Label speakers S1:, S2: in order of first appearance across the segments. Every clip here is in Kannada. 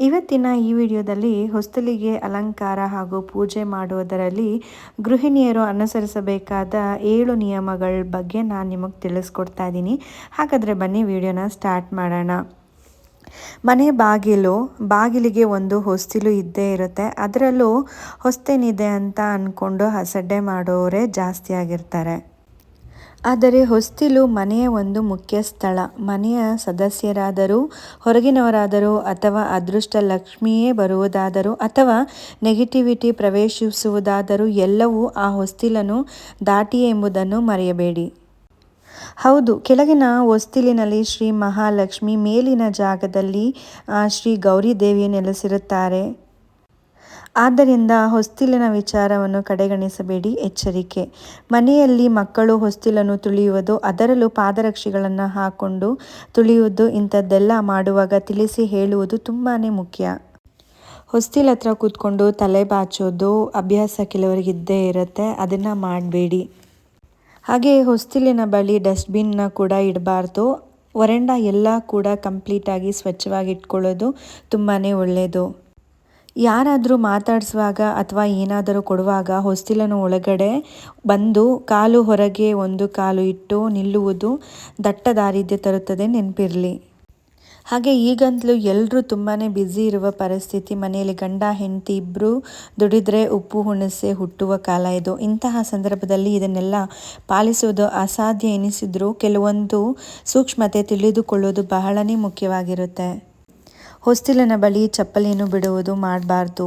S1: ಇವತ್ತಿನ ಈ ವಿಡಿಯೋದಲ್ಲಿ ಹೊಸ್ತಲಿಗೆ ಅಲಂಕಾರ ಹಾಗೂ ಪೂಜೆ ಮಾಡುವುದರಲ್ಲಿ ಗೃಹಿಣಿಯರು ಅನುಸರಿಸಬೇಕಾದ ಏಳು ನಿಯಮಗಳ ಬಗ್ಗೆ ನಾನು ನಿಮಗೆ ತಿಳಿಸ್ಕೊಡ್ತಾ ಇದ್ದೀನಿ. ಹಾಗಾದರೆ ಬನ್ನಿ ವಿಡಿಯೋನ ಸ್ಟಾರ್ಟ್ ಮಾಡೋಣ. ಮನೆ ಬಾಗಿಲು, ಬಾಗಿಲಿಗೆ ಒಂದು ಹೊಸ್ತಿಲು ಇದ್ದೇ ಇರುತ್ತೆ. ಅದರಲ್ಲೂ ಹೊಸ್ತೇನಿದೆ ಅಂತ ಅಂದ್ಕೊಂಡು ಹಸಡ್ಡೆ ಮಾಡೋರೇ ಜಾಸ್ತಿ ಆಗಿರ್ತಾರೆ. ಆದರೆ ಹೊಸ್ತಿಲು ಮನೆಯ ಒಂದು ಮುಖ್ಯ ಸ್ಥಳ. ಮನೆಯ ಸದಸ್ಯರಾದರೂ, ಹೊರಗಿನವರಾದರೂ, ಅಥವಾ ಅದೃಷ್ಟ ಲಕ್ಷ್ಮಿಯೇ ಬರುವುದಾದರೂ, ಅಥವಾ ನೆಗೆಟಿವಿಟಿ ಪ್ರವೇಶಿಸುವುದಾದರೂ ಎಲ್ಲವೂ ಆ ಹೊಸ್ತಿಲನ್ನು ದಾಟಿಯೇ ಎಂಬುದನ್ನು ಮರೆಯಬೇಡಿ. ಹೌದು, ಕೆಳಗಿನ ಹೊಸ್ತಿಲಿನಲ್ಲಿ ಶ್ರೀ ಮಹಾಲಕ್ಷ್ಮಿ ಮೇಲಿನ ಜಾಗದಲ್ಲಿ ಶ್ರೀ ಗೌರಿ ದೇವಿ ನೆಲೆಸಿರುತ್ತಾರೆ. ಆದ್ದರಿಂದ ಹೊಸ್ತಿಲಿನ ವಿಚಾರವನ್ನು ಕಡೆಗಣಿಸಬೇಡಿ, ಎಚ್ಚರಿಕೆ. ಮನೆಯಲ್ಲಿ ಮಕ್ಕಳು ಹೊಸ್ತಿಲನ್ನು ತುಳಿಯುವುದು, ಅದರಲ್ಲೂ ಪಾದರಕ್ಷೆಗಳನ್ನು ಹಾಕ್ಕೊಂಡು ತುಳಿಯುವುದು, ಇಂಥದ್ದೆಲ್ಲ ಮಾಡುವಾಗ ತಿಳಿಸಿ ಹೇಳುವುದು ತುಂಬಾ ಮುಖ್ಯ. ಹೊಸ್ತಿಲ ಹತ್ರ ಕೂತ್ಕೊಂಡು ತಲೆ ಬಾಚೋದು ಅಭ್ಯಾಸ ಕೆಲವರಿಗಿದ್ದೇ ಇರುತ್ತೆ, ಅದನ್ನು ಮಾಡಬೇಡಿ. ಹಾಗೆ ಹೊಸ್ತಿಲಿನ ಬಳಿ ಡಸ್ಟ್ಬಿನ್ನ ಕೂಡ ಇಡಬಾರ್ದು. ವರಂಡ ಎಲ್ಲ ಕೂಡ ಕಂಪ್ಲೀಟಾಗಿ ಸ್ವಚ್ಛವಾಗಿ ಇಟ್ಕೊಳ್ಳೋದು ತುಂಬಾ ಒಳ್ಳೆಯದು ಯಾರಾದರೂ ಮಾತಾಡಿಸುವಾಗ ಅಥವಾ ಏನಾದರೂ ಕೊಡುವಾಗ ಹೊಸ್ತಿಲನ್ನು ಒಳಗಡೆ ಬಂದು ಕಾಲು ಹೊರಗೆ ಒಂದು ಕಾಲು ಇಟ್ಟು ನಿಲ್ಲುವುದು ದಟ್ಟ ದಾರಿದ್ಯ ತರುತ್ತದೆ ನೆನಪಿರಲಿ. ಹಾಗೆ ಈಗಂತಲೂ ಎಲ್ಲರೂ ತುಂಬಾ ಬ್ಯುಸಿ ಇರುವ ಪರಿಸ್ಥಿತಿ, ಮನೆಯಲ್ಲಿ ಗಂಡ, ಹೆಂಡತಿ ಇಬ್ಬರು ದುಡಿದ್ರೆ ಉಪ್ಪು, ಹುಣಸೆ ಹುಟ್ಟುವ ಕಾಲ ಇದು. ಇಂತಹ ಸಂದರ್ಭದಲ್ಲಿ ಇದನ್ನೆಲ್ಲ ಪಾಲಿಸುವುದು ಅಸಾಧ್ಯ ಎನಿಸಿದರೂ ಕೆಲವೊಂದು ಸೂಕ್ಷ್ಮತೆ ತಿಳಿದುಕೊಳ್ಳುವುದು ಬಹಳನೇ ಮುಖ್ಯವಾಗಿರುತ್ತೆ. ಹೊಸ್ತಿಲಿನ ಬಳಿ ಚಪ್ಪಲಿಯನ್ನು ಬಿಡುವುದು ಮಾಡಬಾರ್ದು.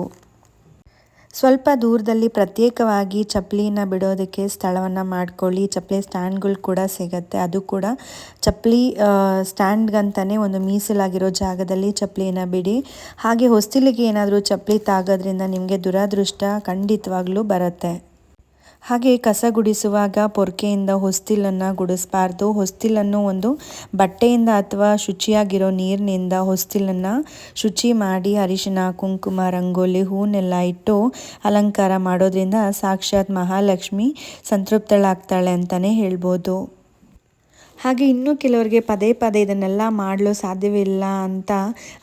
S1: ಸ್ವಲ್ಪ ದೂರದಲ್ಲಿ ಪ್ರತ್ಯೇಕವಾಗಿ ಚಪ್ಪಲಿನ ಬಿಡೋದಕ್ಕೆ ಸ್ಥಳವನ್ನು ಮಾಡ್ಕೊಳ್ಳಿ. ಚಪ್ಪಲಿ ಸ್ಟ್ಯಾಂಡ್ಗಳು ಕೂಡ ಸಿಗುತ್ತೆ. ಅದು ಕೂಡ ಚಪ್ಪಲಿ ಸ್ಟ್ಯಾಂಡ್ಗಂತಲೇ ಒಂದು ಮೀಸಲಾಗಿರೋ ಜಾಗದಲ್ಲಿ ಚಪ್ಪಲಿನ ಬಿಡಿ. ಹಾಗೆ ಹೊಸ್ತಿಲಿಗೆ ಏನಾದರೂ ಚಪ್ಪಲಿ ತಾಗೋದ್ರಿಂದ ನಿಮಗೆ ದುರಾದೃಷ್ಟ ಖಂಡಿತವಾಗ್ಲೂ ಬರುತ್ತೆ. ಹಾಗೆ ಕಸ ಗುಡಿಸುವಾಗ ಪೊರ್ಕೆಯಿಂದ ಹೊಸ್ತಿಲನ್ನು ಗುಡಿಸಬಾರ್ದು. ಹೊಸ್ತಿಲನ್ನು ಒಂದು ಬಟ್ಟೆಯಿಂದ ಅಥವಾ ಶುಚಿಯಾಗಿರೋ ನೀರಿನಿಂದ ಹೊಸ್ತಿಲನ್ನು ಶುಚಿ ಮಾಡಿ ಅರಿಶಿನ, ಕುಂಕುಮ, ರಂಗೋಲಿ, ಹೂನೆಲ್ಲ ಇಟ್ಟು ಅಲಂಕಾರ ಮಾಡೋದ್ರಿಂದ ಸಾಕ್ಷಾತ್ ಮಹಾಲಕ್ಷ್ಮಿ ಸಂತೃಪ್ತಳಾಗ್ತಾಳೆ ಅಂತಲೇ ಹೇಳ್ಬೋದು. ಹಾಗೆ ಇನ್ನೂ ಕೆಲವರಿಗೆ ಪದೇ ಪದೇ ಇದನ್ನೆಲ್ಲ ಮಾಡಲು ಸಾಧ್ಯವಿಲ್ಲ ಅಂತ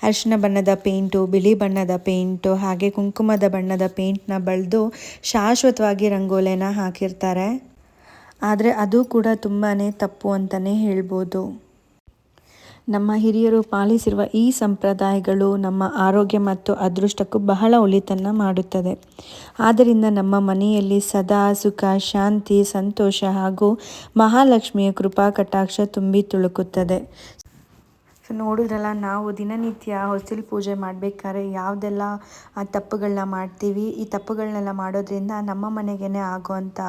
S1: ಅರಿಶಿನ ಬಣ್ಣದ ಪೇಂಟು, ಬಿಳಿ ಬಣ್ಣದ ಪೇಂಟು, ಹಾಗೆ ಕುಂಕುಮದ ಬಣ್ಣದ ಪೇಂಟ್ನ ಬಳಿದು ಶಾಶ್ವತವಾಗಿ ರಂಗೋಲಿನ ಹಾಕಿರ್ತಾರೆ. ಆದರೆ ಅದು ಕೂಡ ತುಂಬಾ ತಪ್ಪು ಅಂತಲೇ ಹೇಳ್ಬೋದು. ನಮ್ಮ ಹಿರಿಯರು ಪಾಲಿಸಿರುವ ಈ ಸಂಪ್ರದಾಯಗಳು ನಮ್ಮ ಆರೋಗ್ಯ ಮತ್ತು ಅದೃಷ್ಟಕ್ಕೂ ಬಹಳ ಒಳಿತನ್ನು ಮಾಡುತ್ತದೆ. ಆದ್ದರಿಂದ ನಮ್ಮ ಮನೆಯಲ್ಲಿ ಸದಾ ಸುಖ, ಶಾಂತಿ, ಸಂತೋಷ ಹಾಗೂ ಮಹಾಲಕ್ಷ್ಮಿಯ ಕೃಪಾ ಕಟಾಕ್ಷ ತುಂಬಿ ತುಳುಕುತ್ತದೆ. ನೋಡಿದ್ರಲ್ಲ, ನಾವು ದಿನನಿತ್ಯ ಹೊಸಲು ಪೂಜೆ ಮಾಡಬೇಕಾದ್ರೆ ಯಾವುದೆಲ್ಲ ತಪ್ಪುಗಳನ್ನ ಮಾಡ್ತೀವಿ. ಈ ತಪ್ಪುಗಳನ್ನೆಲ್ಲ ಮಾಡೋದ್ರಿಂದ ನಮ್ಮ ಮನೆಗೇ ಆಗುವಂಥ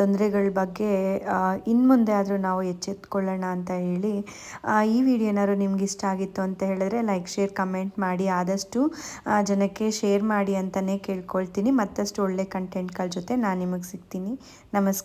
S1: ತೊಂದರೆಗಳ ಬಗ್ಗೆ ಇನ್ನು ಮುಂದೆ ಆದರೂ ನಾವು ಎಚ್ಚೆತ್ಕೊಳ್ಳೋಣ ಅಂತ ಹೇಳಿ ಈ ವಿಡಿಯೋ ಏನಾದ್ರು ನಿಮ್ಗೆ ಇಷ್ಟ ಆಗಿತ್ತು ಅಂತ ಹೇಳಿದ್ರೆ ಲೈಕ್, ಶೇರ್, ಕಮೆಂಟ್ ಮಾಡಿ. ಆದಷ್ಟು ಜನಕ್ಕೆ ಶೇರ್ ಮಾಡಿ ಅಂತಲೇ ಕೇಳ್ಕೊಳ್ತೀನಿ. ಮತ್ತಷ್ಟು ಒಳ್ಳೆ ಕಂಟೆಂಟ್ಗಳ ಜೊತೆ ನಾನು ನಿಮಗೆ ಸಿಗ್ತೀನಿ. ನಮಸ್ಕಾರ.